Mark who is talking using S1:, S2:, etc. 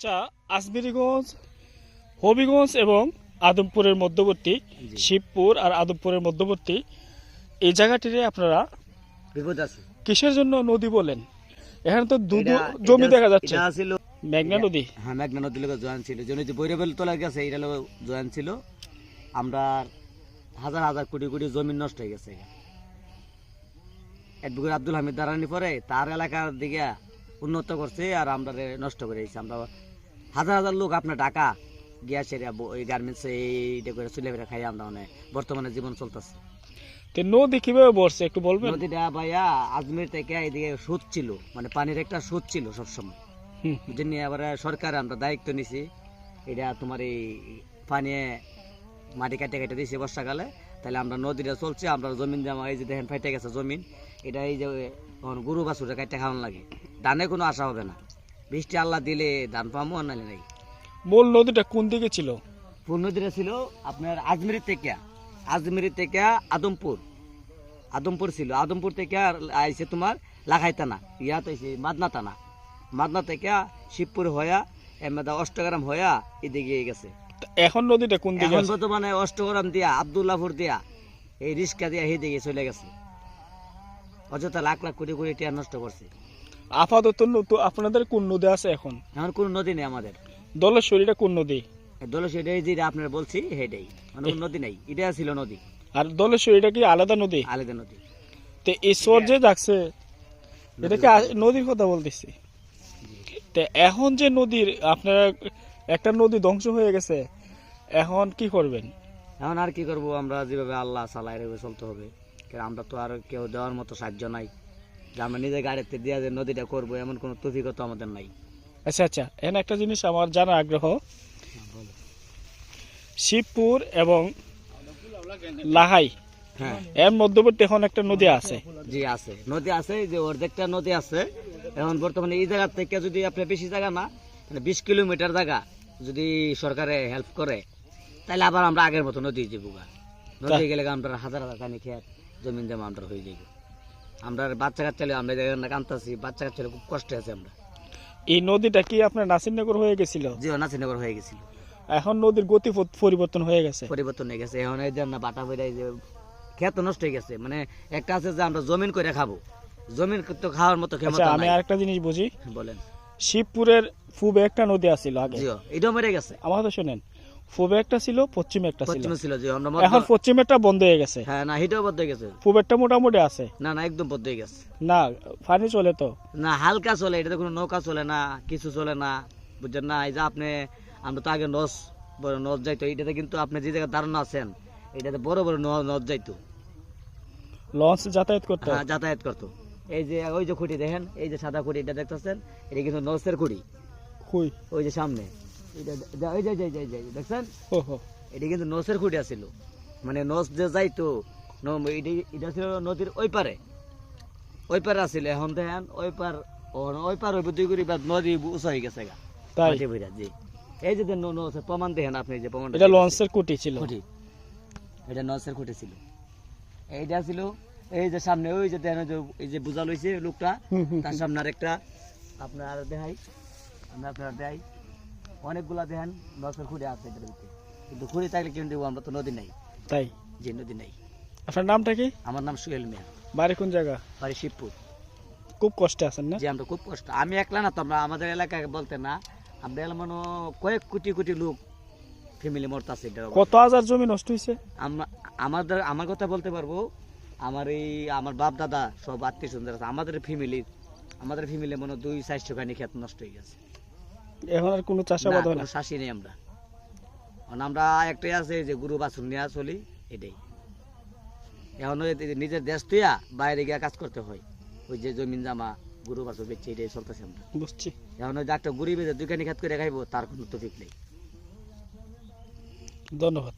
S1: আচ্ছা আসবিরিগঞ্জ হবিগঞ্জ এবং আদমপুরের মধ্যবর্তী শিবপুর আর আদমপুরের মধ্যবর্তী এই জায়গাটিরে আপনারা
S2: বিপদ আছে।
S1: কিসের জন্য নদী বলেন? এখানে তো দুধ জমি দেখা যাচ্ছে। মেঘনা নদী।
S2: হ্যাঁ মেঘনা নদীর লোক জয়েন ছিল। যে নদী বৈরবেল তোলা গেছে এটা লোক জয়েন ছিল। আমরা হাজার হাজার কোটি কোটি জমি নষ্ট হয়ে গেছে। অ্যাডভোকেট আব্দুল হামিদ দারানি পরে তার এলাকার দিকে উন্নত করছে আর আমরা নষ্ট করে আমরা হাজার হাজার লোক আপনার ঢাকা গিয়া সেরা এই গার্মেন্টস এইটা করে চলে বেড়ে খাই আমরা মানে বর্তমানে জীবন চলতেছে।
S1: তো নদী কীভাবে বসছে একটু বলবেন?
S2: নদীটা ভাইয়া আজমির থেকে এদিকে সুদ ছিল মানে পানির একটা সুদ ছিল সবসময়। যেন এবারে সরকার আমরা দায়িত্ব নিছি এটা তোমার এই পানি মাটি কাটে কেটে দিয়েছি বর্ষাকালে তাহলে আমরা নদীটা চলছে আমরা জমিন জমা এই যে দেখেন ফাইটে গেছে জমিন এটা এই যে গরু বাছুরে কাটতে খাওয়ান লাগে। ধানে কোনো আশা হবে না। বৃষ্টি আল্লাহ দিলে ধান পামো আর নাহলে নাই।
S1: মূল নদীটা কোন দিকে ছিল?
S2: ফুল নদীটা ছিল আপনার আজমিরি থেকে আজমিরি থেকে আদমপুর। আদমপুর ছিল আদমপুর থেকে আর আইসে তোমার লাখাইতানা ইয়াত আইসে মাদনা টানা মাদনা থেকে শিবপুর হয়া এমদা অষ্টগ্রাম হয়া এদিকে গেছে।
S1: এখন নদীটা কোন দিকে
S2: এখন? বর্তমানে অষ্টগ্রাম দিয়া আবদুল্লাপুর দিয়া এই রিস্কা দিয়া সেদিকে চলে গেছে। অযথা লাখ লাখ কোটি কোটি টিয়া নষ্ট করছে।
S1: আপাতত আপনাদের কোন নদী আছে এখন?
S2: এখন কোনো নদী নেই আমাদের।
S1: দলেশ্বরীটা কোন নদী?
S2: দল সেটাই যেটা আপনার বলছি সেটাই মানে কোনো নদী নাই এটা ছিল নদী।
S1: আর দলেশ্বরীটা কি আলাদা নদী?
S2: আলাদা নদী।
S1: তো এই সর যে যাচ্ছে এটাকে নদীর কথা। বলতেছি? তো এখন যে নদীর আপনারা একটা নদী ধ্বংস হয়ে গেছে এখন কি করবেন?
S2: এখন আর কি করব আমরা যেভাবে আল্লাহ রেখে চলতে হবে। আমরা তো আর কেউ দেওয়ার মতো সাহায্য নাই। যে আমরা নিজে গাড়িতে দিয়ে যে নদীটা করব এমন কোনো তফিকতা আমাদের নাই।
S1: আচ্ছা আচ্ছা এখানে একটা জিনিস আমার জানার আগ্রহ। শিবপুর এবং লাহাই
S2: হ্যাঁ।
S1: এর মধ্যবর্তী এখন একটা নদী আছে।
S2: জি আছে। নদী আছে যে অর্ধেকটা নদী আছে। এখন বর্তমানে এই জায়গা থেকে যদি আপনি বেশি জায়গা না মানে বিশ কিলোমিটার জায়গা যদি সরকারে হেল্প করে তাহলে আবার আমরা আগের মতো নদী যাব নদী গেলে আমরা হাজার হাজার কানি খেত জমিন জমা আমরা হয়ে যাব আমরা বাচ্চা কাচ্চা আমরা এই জায়গায় বাচ্চা কাচ্চা খুব কষ্ট আছে আমরা।
S1: এই নদীটা কি আপনার নাসিরনগর হয়ে গেছিল?
S2: যে নাচিনগর হয়ে গেছিল।
S1: এখন নদীর গতি পরিবর্তন হয়ে গেছে।
S2: পরিবর্তন হয়ে গেছে। এখন এই যে না বাটা হয়ে যে ক্ষেত নষ্ট হয়ে গেছে মানে একটা আছে যে আমরা জমিন করে খাব। জমিন তো খাওয়ার মতো
S1: আচ্ছা
S2: ক্ষমতা
S1: আমি আরেকটা জিনিস বুঝি।
S2: বলেন।
S1: শিবপুরের পূবে একটা নদী আছিল আগে।
S2: জিও এটাও মরে গেছে।
S1: আমার তো শোনেন। পূবে একটা ছিল পশ্চিমে একটা ছিল।
S2: পশ্চিমে ছিল যে আমরা
S1: এখন
S2: মধ্য-
S1: পশ্চিমেরটা বন্ধ হয়ে গেছে।
S2: হ্যাঁ না হিটাও বদ্ধ হয়ে গেছে।
S1: পূবেরটা মোটামুটি আছে।
S2: না না একদম বদ্ধ হয়ে গেছে।
S1: না পানি চলে তো।
S2: না হালকা চলে এটাতে কোনো নৌকা চলে না কিছু চলে না বুঝছেন না? এই যে আপনি আমরা তো আগে নস যাইতো এটাতে কিন্তু আপনি যে জায়গায় দাঁড়ানো আছেন এটাতে বড় বড় যাইতো।
S1: লঞ্চ যাতায়াত করতো।
S2: হ্যাঁ যাতায়াত করতো। এই যে ওই যে খুঁটি দেখেন এই যে সাদা খুঁটি এটা দেখতেছেন? এটা কিন্তু নসের খুঁটি। ওই যে সামনে। এটা দে- ওই যে যে যে যে দেখছেন? এটা কিন্তু নসের খুঁটি আছিল। মানে নস যে যাইতো এটা ছিল নদীর ওই পারে। ওই পারে আছিল এখন দেখেন ওই পার ওই পার ওই দুই করি বা নদী উঁচা হয়ে গেছে গা।
S1: তাই?
S2: জি। এই যে নসের প্রমাণ দেখেন আপনি যে প্রমাণ
S1: এটা লঞ্চের কুটি ছিল।
S2: খুঁটি। এটা নসের খুঁটি ছিল। এইটা ছিল এই যে সামনে ওই যে দেখেন যে- এই যে বোঝা লইছে লোকটা। তার সামনে আরেকটা। আপনার আর দেখাই। আমরা আপনার দেখাই। অনেকগুলা দেখেন নসের খুঁড়ি আছে এটার ভিতরে। কিন্তু খুঁড়ি থাকলে কেন দেবো আমরা তো নদী নাই।
S1: তাই?
S2: যে নদী নাই।
S1: আপনার নামটা কি?
S2: আমার নাম সুহেল মিয়া।
S1: বাড়ি কোন জায়গা?
S2: বাড়ি শিবপুর।
S1: খুব কষ্টে আছেন না?
S2: যে আমরা খুব কষ্ট। আমি একলা না তো আমরা আমাদের এলাকায় বলতে না আমরা এলাকা মানে কয়েক কোটি কোটি লোক ফ্যামিলি মরতাছে।
S1: কত হাজার জমি নষ্ট হয়েছে
S2: আমরা আমাদের আমার কথা বলতে পারব আমার এই আমার বাপ দাদা সব আত্মীয় স্বজন আছে আমাদের ফ্যামিলির আমাদের ফ্যামিলি মনে দুই চারশো খানি ক্ষেত নষ্ট হয়ে গেছে।
S1: এখন আর কোনো চাষাবাদ হয় না।
S2: শাসি নেই আমরা। আমরা একটাই আছে যে গুরু বাছুর নিয়ে চলি এটাই। এখন নিজের দেশ তুইয়া বাইরে গিয়ে কাজ করতে হয়। ওই যে জমিন জামা গুরু বাছুর বেচছে এটাই চলতেছে আমরা।
S1: বুঝছি।
S2: এখন ওই একটা গরিবে দুইখানি খেত করে খাইবো তার কোনো তফিক নেই।
S1: ধন্যবাদ।